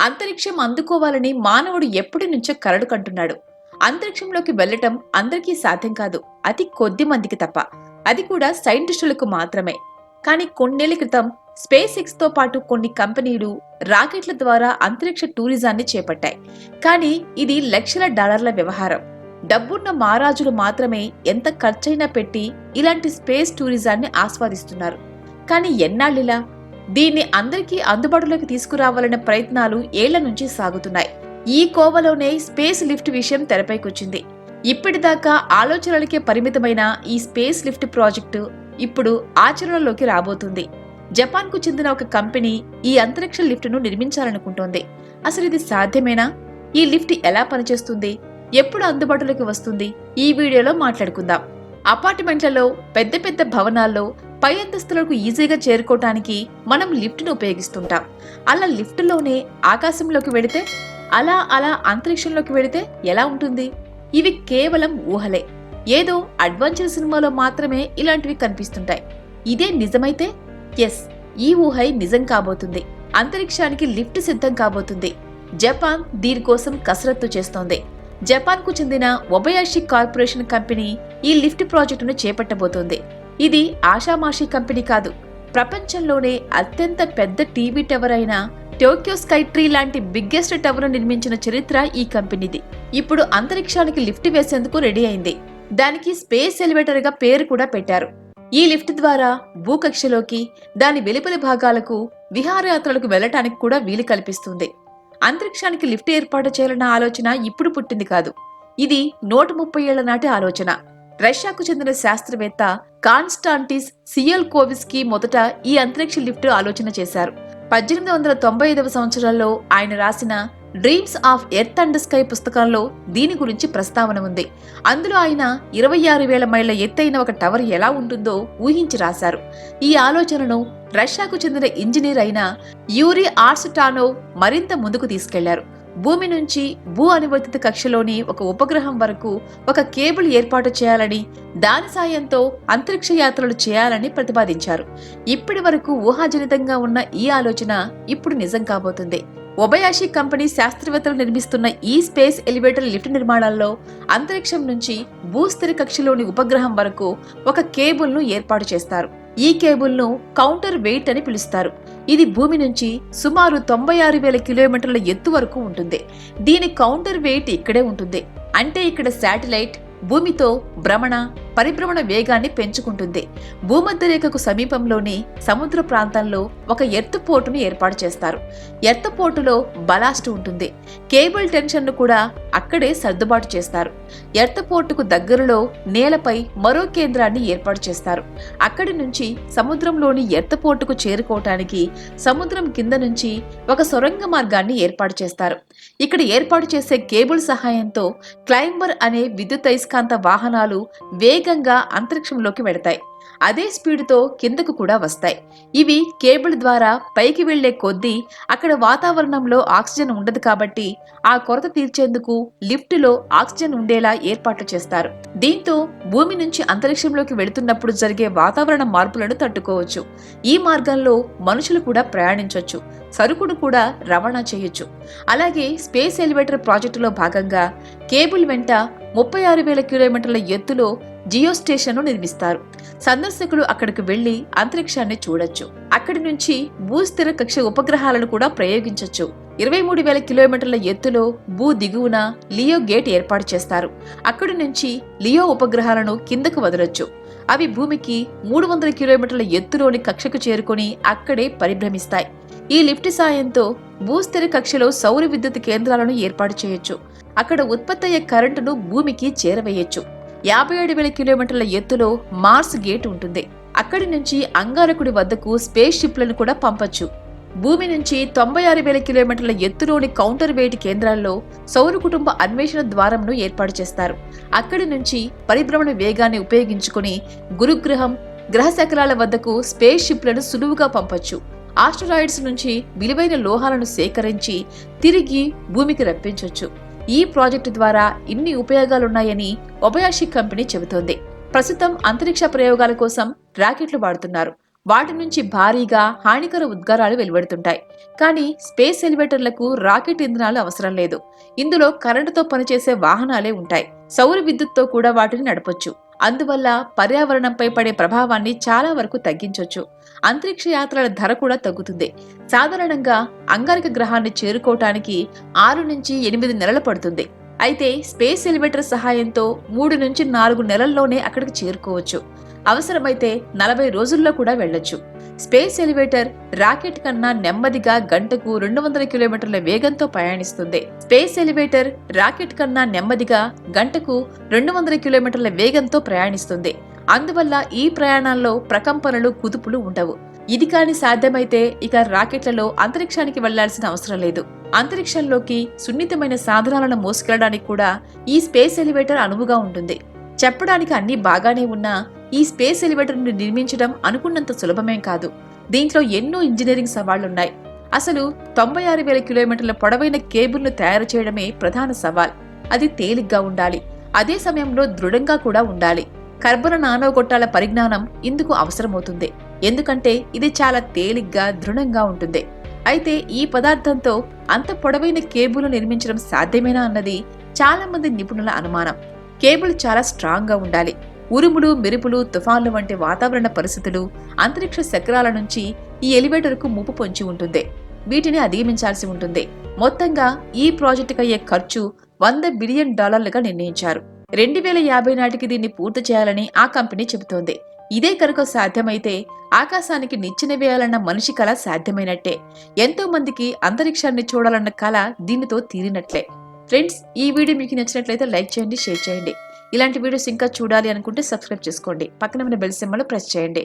అంతరిక్షం అందుకోవాలని మానవుడు ఎప్పటి నుంచో కరడు కంటున్నాడు. అంతరిక్షంలోకి వెళ్ళటం అందరికీ సాధ్యం కాదు. అతి కొద్ది మందికి తప్ప. అది కూడా సైంటిస్టులకు మాత్రమే. కానీ కొన్నేళ్ళ క్రితం స్పేస్ ఎక్స్తో పాటు కొన్ని కంపెనీలు రాకెట్ల ద్వారా అంతరిక్ష టూరిజాన్ని చేపట్టాయి. కానీ ఇది లక్షల డాలర్ల వ్యవహారం. డబ్బున్న మహారాజులు మాత్రమే ఎంత ఖర్చైనా పెట్టి ఇలాంటి స్పేస్ టూరిజాన్ని ఆస్వాదిస్తున్నారు. కానీ ఎన్నాళ్ళిలా దీన్ని అందరికీ అందుబాటులోకి తీసుకురావాలనే ప్రయత్నాలు ఏళ్ళ నుంచి సాగుతున్నాయి. ఈ కోవలోనే స్పేస్ లిఫ్ట్ విషయం తెరపైకొచ్చింది. ఇప్పటిదాకా ఆలోచనలకే పరిమితమైన ఈ స్పేస్ లిఫ్ట్ ప్రాజెక్టు ఇప్పుడు ఆచరణలోకి రాబోతుంది. జపాన్కు చెందిన ఒక కంపెనీ ఈ అంతరిక్ష లిఫ్ట్ను నిర్మించాలనుకుంటోంది. అసలు ఇది సాధ్యమేనా? ఈ లిఫ్ట్ ఎలా పనిచేస్తుంది? ఎప్పుడు అందుబాటులోకి వస్తుంది? ఈ వీడియోలో మాట్లాడుకుందాం. అపార్ట్మెంట్లలో పెద్ద పెద్ద భవనాల్లో పై అంతస్తులకు ఈజీగా చేరుకోవటానికి మనం లిఫ్ట్ను ఉపయోగిస్తుంటాం. అలా లిఫ్ట్లోనే ఆకాశంలోకి వెడితే అలా అలా అంతరిక్షంలోకి వెడితే ఎలా ఉంటుంది? ఇవి కేవలం ఊహలే. ఏదో అడ్వెంచర్ సినిమాలో మాత్రమే ఇలాంటివి కనిపిస్తుంటాయి. ఇదే నిజమైతే? ఎస్ ఈ ఊహ నిజం కాబోతుంది. అంతరిక్షానికి లిఫ్ట్ సిద్ధం కాబోతుంది. జపాన్ దీనికోసం కసరత్తు చేస్తోంది. జపాన్కు చెందిన ఒబయాషి కార్పొరేషన్ కంపెనీ ఈ లిఫ్ట్ ప్రాజెక్టును చేపట్టబోతోంది. ఇది ఆషామాషి కంపెనీ కాదు. ప్రపంచంలోనే అత్యంత పెద్ద టీవీ టవర్ అయిన టోక్యో స్కై ట్రీ లాంటి బిగ్గెస్ట్ టవర్ నిర్మించిన చరిత్ర ఈ కంపెనీది. ఇప్పుడు అంతరిక్షానికి లిఫ్ట్ వేసేందుకు రెడీ అయింది. దానికి స్పేస్ ఎలివేటర్గా పేరు కూడా పెట్టారు. ఈ లిఫ్ట్ ద్వారా భూకక్షలోకి దాని వెలుపలి భాగాలకు విహారయాత్రలకు వెళ్ళటానికి కూడా వీలు కల్పిస్తుంది. అంతరిక్షానికి లిఫ్ట్ ఏర్పాటు చేయాలన్న ఆలోచన ఇప్పుడు పుట్టింది కాదు. ఇది నూట ముప్పై ఏళ్ళ నాటి ఆలోచన. రష్యాకు చెందిన శాస్త్రవేత్త కాన్స్టాంటిస్ సియల్ కోవిస్కి మొదట ఈ అంతరిక్ష లిఫ్ట్ ఆలోచన చేశారు. పద్దెనిమిది వందల తొంభై ఐదవ సంవత్సరాల్లో ఆయన రాసిన dreams of earth and sky పుస్తకంలో దీని గురించి ప్రస్తావన ఉంది. అందులో ఆయన ఇరవై ఆరు వేల మైళ్ళ ఎత్తైన ఒక టవర్ ఎలా ఉంటుందో ఊహించి రాశారు. ఈ ఆలోచనను రష్యాకు చెందిన ఇంజనీర్ అయిన యూరి ఆర్స్టానోవ్ మరింత ముందుకు తీసుకెళ్ళారు. భూమి నుంచి భూ అనువర్తిత కక్షలోని ఒక ఉపగ్రహం వరకు ఒక కేబుల్ ఏర్పాటు చేయాలని దాని సాయంతో అంతరిక్ష యాత్రలు చేయాలని ప్రతిపాదించారు. ఇప్పటి వరకు ఊహాజనితంగా ఉన్న ఈ ఆలోచన ఇప్పుడు నిజం కాబోతుంది. ఒబయాషి కంపెనీ శాస్త్రవేత్తలు నిర్మిస్తున్న ఈ స్పేస్ ఎలివేటర్ లిఫ్ట్ నిర్మాణాల్లో అంతరిక్షం నుంచి భూస్థిర కక్షలోని ఉపగ్రహం వరకు ఒక కేబుల్ను ఏర్పాటు చేస్తారు. ఈ కేబుల్ను కౌంటర్ వెయిట్ అని పిలుస్తారు. ఇది భూమి నుంచి సుమారు తొంభై ఆరు వేల కిలోమీటర్ల ఎత్తు వరకు ఉంటుంది. దీని కౌంటర్ వెయిట్ ఇక్కడే ఉంటుంది. అంటే ఇక్కడ శాటిలైట్ భూమితో భ్రమణ పరిభ్రమణ వేగాన్ని పెంచుకుంటుంది. భూమధ్యరేఖకు సమీపంలోని సముద్ర ప్రాంతంలో ఒక ఎర్త్ పోర్టును ఏర్పాటు చేస్తారు. ఎర్త్ పోర్టులో బలాస్ట్ ఉంటుంది. కేబుల్ టెన్షన్ను కూడా అక్కడే సర్దుబాటు చేస్తారు. ఎర్త్ పోర్టుకు దగ్గరలో నేలపై మరో కేంద్రాన్ని ఏర్పాటు చేస్తారు. అక్కడి నుంచి సముద్రంలోని ఎర్త్ పోర్టుకు చేరుకోవటానికి సముద్రం కింద నుంచి ఒక సొరంగ మార్గాన్ని ఏర్పాటు చేస్తారు. ఇక్కడ ఏర్పాటు చేసే కేబుల్ సహాయంతో క్లైంబర్ అనే విద్యుత్ అయస్కాంత వాహనాలు వేగ వేగంగా అంతరిక్షంలోకి వెడతాయి. అదే స్పీడ్తో కిందకు కూడా వస్తాయి. ఇవి కేబుల్ ద్వారా పైకి వెళ్ళే కొద్దీ అక్కడ వాతావరణంలో ఆక్సిజన్ ఉండదు కాబట్టి ఆ కొరత తీర్చేందుకు లిఫ్టులో ఆక్సిజన్ ఉండేలా ఏర్పాట్లు చేస్తారు. దీంతో భూమి నుంచి అంతరిక్షంలోకి వెళుతున్నప్పుడు జరిగే వాతావరణ మార్పులను తట్టుకోవచ్చు. ఈ మార్గంలో మనుషులు కూడా ప్రయాణించవచ్చు సరుకును కూడా రవాణా చేయొచ్చు. అలాగే స్పేస్ ఎలివేటర్ ప్రాజెక్టులో భాగంగా కేబుల్ వెంట ముప్పై ఆరు వేల కిలోమీటర్ల ఎత్తులో జియో స్టేషన్ను నిర్మిస్తారు. సందర్శకులు అక్కడికి వెళ్ళి అంతరిక్షాన్ని చూడొచ్చు. అక్కడి నుంచి భూస్థిర కక్ష ఉపగ్రహాలను కూడా ప్రయోగించవచ్చు ఇరవై మూడు వేల కిలోమీటర్ల ఎత్తులో భూ దిగువన లియో గేట్ ఏర్పాటు చేస్తారు. అక్కడి నుంచి లియో ఉపగ్రహాలను కిందకు వదలొచ్చు. అవి భూమికి మూడు వందల కిలోమీటర్ల ఎత్తులోని కక్షకు చేరుకొని అక్కడే పరిభ్రమిస్తాయి. ఈ లిఫ్ట్ సాయంతో భూస్థిర కక్షలో సౌర విద్యుత్ కేంద్రాలను ఏర్పాటు చేయొచ్చు. అక్కడ ఉత్పత్తి అయ్యే కరెంటును భూమికి చేరవేయొచ్చు. యాభై ఏడు వేల కిలోమీటర్ల ఎత్తులో మార్స్ గేట్ ఉంటుంది. అక్కడి నుంచి అంగారకుడి వద్దకు స్పేస్ షిప్లను కూడా పంపొచ్చు. భూమి నుంచి తొంభై ఆరు వేల కిలోమీటర్ల ఎత్తులోని కౌంటర్ వెయిట్ కేంద్రాల్లో సౌర కుటుంబ అన్వేషణ ద్వారంను ఏర్పాటు చేస్తారు. అక్కడి నుంచి పరిభ్రమణ వేగాన్ని ఉపయోగించుకుని గురుగ్రహం గ్రహ శకలాల వద్దకు స్పేస్ షిప్లను సులువుగా పంపొచ్చు. ఆస్ట్రాయిడ్స్ నుంచి విలువైన లోహాలను సేకరించి తిరిగి భూమికి రప్పించవచ్చు ఈ ప్రాజెక్టు ద్వారా ఇన్ని ఉపయోగాలున్నాయని ఒబయాషి కంపెనీ చెబుతోంది. ప్రస్తుతం అంతరిక్ష ప్రయోగాల కోసం రాకెట్లు వాడుతున్నారు. వాటి నుంచి భారీగా హానికర ఉద్గారాలు వెలువడుతుంటాయి. కానీ స్పేస్ ఎలివేటర్లకు రాకెట్ ఇంధనాలు అవసరం లేదు. ఇందులో కరెంటుతో పనిచేసే వాహనాలే ఉంటాయి. సౌర విద్యుత్తో కూడా వాటిని నడపొచ్చు. అందువల్ల పర్యావరణంపై పడే ప్రభావాన్ని చాలా వరకు తగ్గించవచ్చు అంతరిక్ష యాత్రల ధర కూడా తగ్గుతుంది. సాధారణంగా అంగారక గ్రహాన్ని చేరుకోవటానికి ఆరు నుంచి ఎనిమిది నెలలు పడుతుంది. అయితే స్పేస్ ఎలివేటర్ సహాయంతో మూడు నుంచి నాలుగు నెలల్లోనే అక్కడికి చేరుకోవచ్చు. అవసరమైతే నలభై రోజుల్లో కూడా వెళ్ళొచ్చు. స్పేస్ ఎలివేటర్ రాకెట్ కన్నా నెమ్మదిగా గంటకు రెండు వందల కిలోమీటర్ల వేగంతో ప్రయాణిస్తుంది. స్పేస్ ఎలివేటర్ రాకెట్ కన్నా నెమ్మదిగా గంటకు రెండు వందల కిలోమీటర్ల వేగంతో ప్రయాణిస్తుంది. అందువల్ల ఈ ప్రయాణాల్లో ప్రకంపనలు కుదుపులు ఉండవు. ఇది కాని సాధ్యమైతే ఇక రాకెట్లలో అంతరిక్షానికి వెళ్ళాల్సిన అవసరం లేదు. అంతరిక్షంలోకి సున్నితమైన సాధనాలను మోసుకెళ్ళడానికి కూడా ఈ స్పేస్ ఎలివేటర్ అనువుగా ఉంటుంది. చెప్పడానికి అన్ని బాగానే ఉన్నా ఈ స్పేస్ ఎలివేటర్ను నిర్మించడం అనుకున్నంత సులభమేం కాదు. దీంట్లో ఎన్నో ఇంజనీరింగ్ సవాళ్ళున్నాయి. అసలు తొంభై ఆరు వేల కిలోమీటర్ల పొడవైన కేబుల్ను తయారు చేయడమే ప్రధాన సవాల్. అది తేలిగ్గా ఉండాలి. అదే సమయంలో దృఢంగా కూడా ఉండాలి. కర్బన నానోగొట్టాల పరిజ్ఞానం ఇందుకు అవసరమవుతుంది. ఎందుకంటే ఇది చాలా తేలిగ్గా దృఢంగా ఉంటుంది. అయితే ఈ పదార్థంతో అంత పొడవైన కేబుల్ నిర్మించడం సాధ్యమేనా అన్నది చాలా మంది నిపుణుల అనుమానం. కేబుల్ చాలా స్ట్రాంగ్గా ఉండాలి. ఉరుములు మెరుపులు తుఫాన్లు వంటి వాతావరణ పరిస్థితులు అంతరిక్ష శక్రాల నుంచి ఈ ఎలివేటర్కు ముప్పు పొంచి ఉంటుంది. వీటిని అధిగమించాల్సి ఉంటుంది. మొత్తంగా ఈ ప్రాజెక్టుకు అయ్యే ఖర్చు వంద బిలియన్ డాలర్లుగా నిర్ణయించారు. రెండు వేల యాభై నాటికి దీన్ని పూర్తి చేయాలని ఆ కంపెనీ చెబుతోంది. ఇదే కనుక సాధ్యమైతే ఆకాశానికి నిచ్చెన వేయాలన్న మనిషి కళ సాధ్యమైనట్టే. ఎంతో మందికి అంతరిక్షాన్ని చూడాలన్న కళ దీనితో తీరినట్లే. ఫ్రెండ్స్ ఈ వీడియో మీకు నచ్చినట్లయితే లైక్ చేయండి షేర్ చేయండి. ఇలాంటి వీడియోస్ ఇంకా చూడాలి అనుకుంటే సబ్స్క్రైబ్ చేసుకోండి. పక్కన ఉన్న బెల్ సింబల్ ప్రెస్ చేయండి.